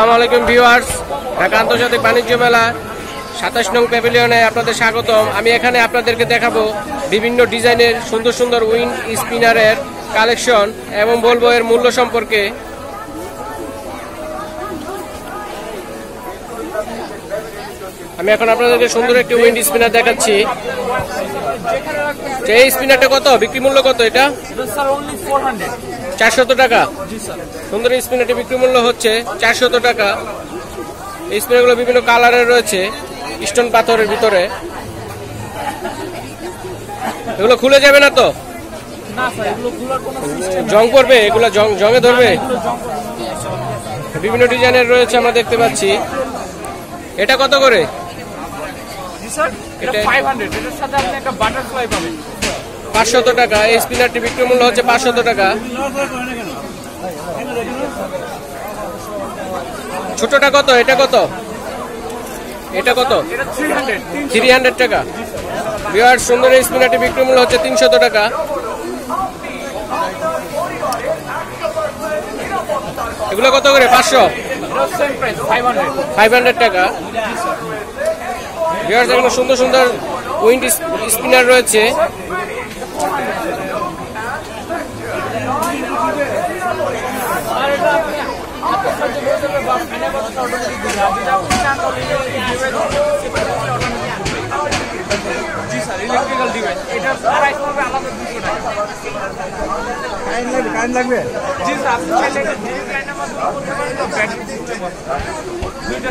আসসালামু আলাইকুম, ভিউয়ার্স। ঢাকা আন্তর্জাতিক বাণিজ্য মেলা, সাতাশ নং প্যাভিলিয়নে আপনাদের স্বাগতম। আমি এখানে আপনাদেরকে দেখাবো বিভিন্ন ডিজাইনের সুন্দর সুন্দর উইন্ড স্পিনারের কালেকশন এবং বলব এর মূল্য সম্পর্কে। আমি এখন আপনাদেরকে সুন্দর একটি উইন্ড স্পিনার দেখাচ্ছি। এই স্পিনারটা কত? বিক্রি মূল্য কত এটা? চারশত টাকা। সুন্দর স্পিনারটি বিক্রি মূল্য হচ্ছে? চারশত টাকা। এই স্পিনারগুলো বিভিন্ন কালারের রয়েছে স্টোন পাথরের ভিতরে। এগুলো খুলে যাবে না তো? জং করবে? এগুলো জং জঙে ধরবে? বিভিন্ন ডিজাইনের রয়েছে আমরা দেখতে পাচ্ছি। এটা কত করে? এটা এটা- ফাইভ হান্ড্রেড এটার সাথে আপনি একটা বাটারফ্লাই পাবেন। পাঁচশত টাকা, এই স্পিনারটি বিক্রি মূল্য হচ্ছে পাঁচশত টাকা। ছোটটা কত? এটা কত? এটা কত? থ্রি হান্ড্রেড টাকা। বিহার সুন্দর এই স্পিনারটি বিক্রি মূল্য হচ্ছে তিনশত টাকা। এগুলো কত করে? পাঁচশো? ফাইভ হান্ড্রেড টাকা। বিহার সুন্দর সুন্দর উইন্ড স্পিনার রয়েছে। জি স্যার ইলেকট্রিক্যাল ডিভাইস প্রাইস এটা সিস্টেম দুইটা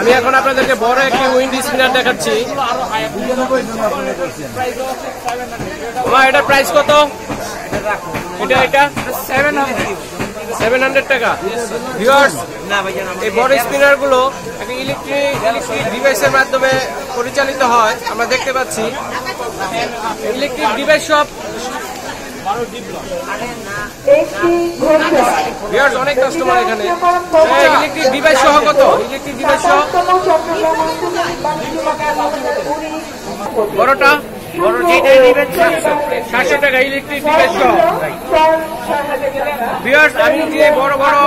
আমি এখন আপনাদেরকে বড় একটি উইন্ড স্পিনার দেখাচ্ছি। মা এটার প্রাইস কত? এটা এটা? সেভেন সেভেন হান্ড্রেড টাকা। ভিউয়ার্স এই বড় স্পিনারগুলো একটা ইলেকট্রিক ইলেকট্রিক ডিভাইসের মাধ্যমে পরিচালিত হয়। আমরা দেখতে পাচ্ছি। ইলেকট্রিক ডিভাইস সব অনেক কাস্টমার এখানে। ইলেকট্রিক সহ কত? ইলেকট্রিক ডিভাইস বড়টা? সাতশো টাকা ইলেকট্রিক ডিভাইস সহ। আমি যে বড় বড়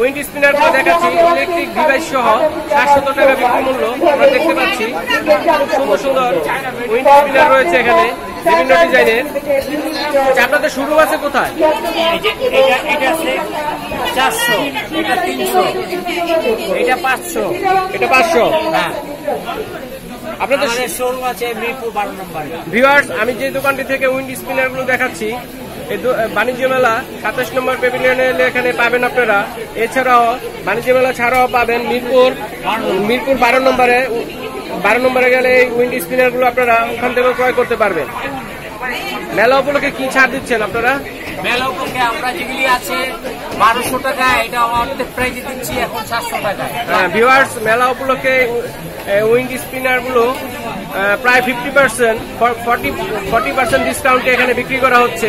উইন্ড স্পিনারগুলো দেখাচ্ছি ইলেকট্রিক ডিভাইস সহ সাতশো টাকা বিক্রি মূল্য, আমরা দেখতে পাচ্ছি। খুব সুন্দর সুন্দর উইন্ড স্পিনার রয়েছে এখানে। বিভিন্ন ডিজাইনের আপনাদের শুরু আছে কোথায়? এটা চারশো এটা তিনশো এটা পাঁচশো। এটা পাঁচশো? হ্যাঁ। আপনাদের শোরুম আছে মিরপুর বারো নম্বরে। ভিউয়ার্স আমি যে দোকানটি থেকে উইন্ড স্পিনারগুলো দেখাচ্ছি বাণিজ্য মেলা সাতাশ নম্বর পেভিলিয়নে এখানে পাবেন আপনারা। এছাড়াও বাণিজ্য মেলা ছাড়াও পাবেন মিরপুর মিরপুর বারো নম্বরে বারো নম্বরে গেলে এই উইন্ড স্পিনারগুলো আপনারা ওখান থেকে ক্রয় করতে পারবেন। মেলা উপলক্ষে কি ছাড় দিচ্ছেন আপনারা? মেলা উপলক্ষে আমরা যেগুলি আছে বারোশো টাকা এটা আমাদের প্রাইজে দিচ্ছি এখন সাতশো টাকায়। ভিউয়ার্স মেলা উপলক্ষে উইন্ড স্পিনারগুলো প্রায় fifty percent forty forty percent ডিসকাউন্টে এখানে বিক্রি করা হচ্ছে।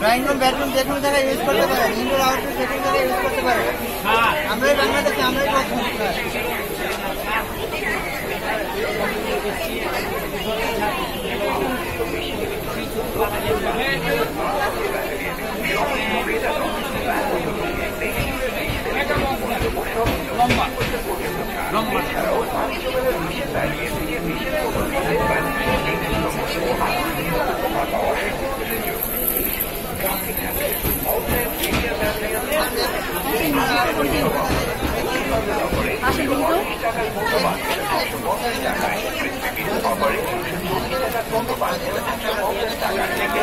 ড্রয়িং রুম বেডরুম যে কোনো জায়গায় ইউজ করতে পারেন ইনডোর আউটডোর যে কোনো জায়গায় ইউজ করতে পারেন আমরাই বাংলাদেশে, আমরাই প্রথম টাকা